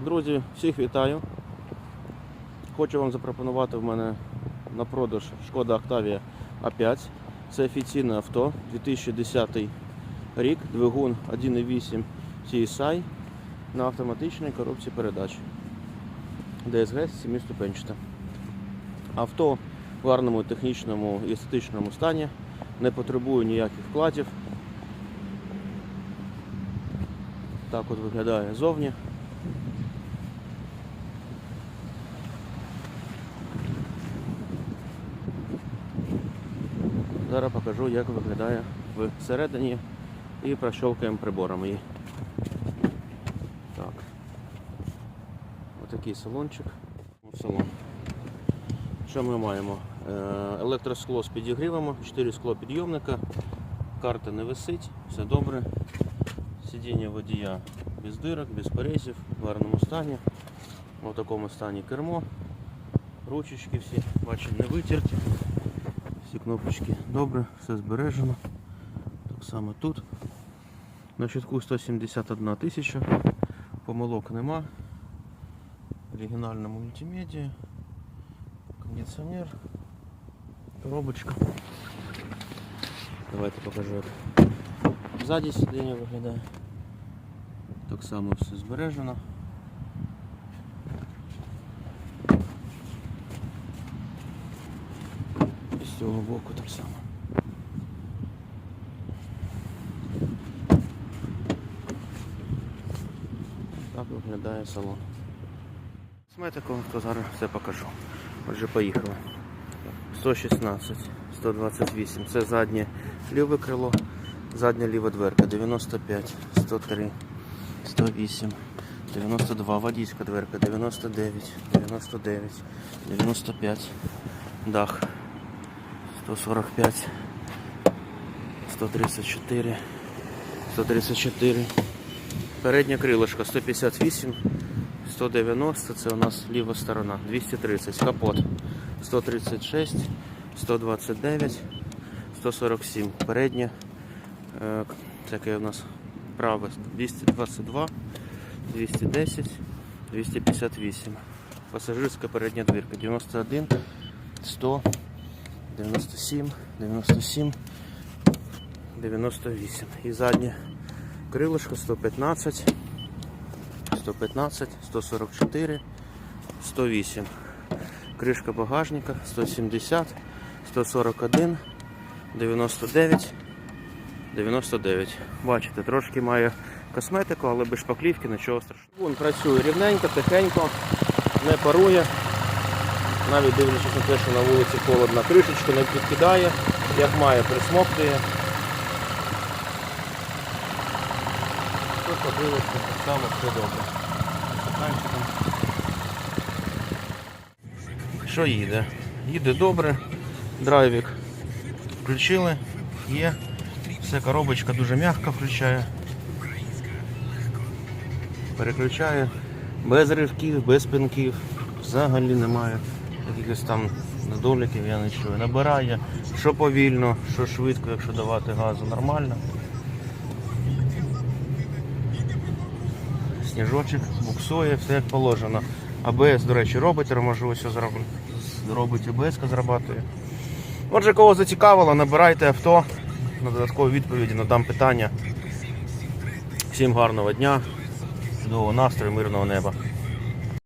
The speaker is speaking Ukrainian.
Друзі, всіх вітаю. Хочу вам запропонувати в мене на продаж Шкода Octavia A5. Це офіційне авто, 2010 рік, двигун 1.8 CSI на автоматичній коробці передач. DSG 7-ступенчата. Авто в гарному технічному і естетичному стані, не потребує ніяких вкладів. Так от виглядає зовні. Зараз покажу, як виглядає всередині і прощолкаємо прибором її. Так. Отакий салончик. Салон. Що ми маємо? Е, Електроскло з підігрівами, 4 скло підйомника, карта не висить, все добре. Сидіння водія без дирок, без порезів, в гарному стані. В такому стані кермо. Ручечки всі, бачимо, не витерті. Всі кнопочки добре, все збережено. Так само тут. На щитку 171 тисяча. Помилок нема. Оригінальна мультимедіа. Кондиціонер. Коробочка. Давайте покажу як ззаді сидіння виглядає. Так само все збережено. цього боку так само. Так виглядає салон. Сметику, то зараз все покажу. Отже, поїхали. 116, 128. Це заднє ліве крило, задня ліва дверка, 95, 103, 108, 92, водійська дверка, 99, 99, 95, дах, 145, 134, 134, переднє крилишко 158, 190, це у нас ліва сторона, 230, капот, 136, 129, 147, переднє, е, таке у нас праве, 222, 210, 258, пасажирська передня двірка, 91, 100, 97, 97, 98 і заднє крилишко 115, 115, 144, 108. Кришка багажника 170, 141, 99, 99. Бачите, трошки має косметику, але без шпаклівки нічого страшного. Він працює рівненько, тихенько, не парує. Навіть дивлячись на те, що на вулиці холодно, кришечку не підкидає, як має, присмоктує. Тут подивишся, так само все добре. Що їде? Їде добре, драйвік включили, є. Все, коробочка дуже м'яко включає. Переключає без ривків, без пинків. Взагалі немає. Якихось там недоліків я не чую. Набирає, що повільно, що швидко, якщо давати газу, нормально. Сніжочок буксує, все як положено. АБС, до речі, робить, торможу ось. Робить АБС, зрабатує. Отже, кого зацікавило, набирайте авто. На додаткові відповіді надам питання. Всім гарного дня, чудового настрою, мирного неба.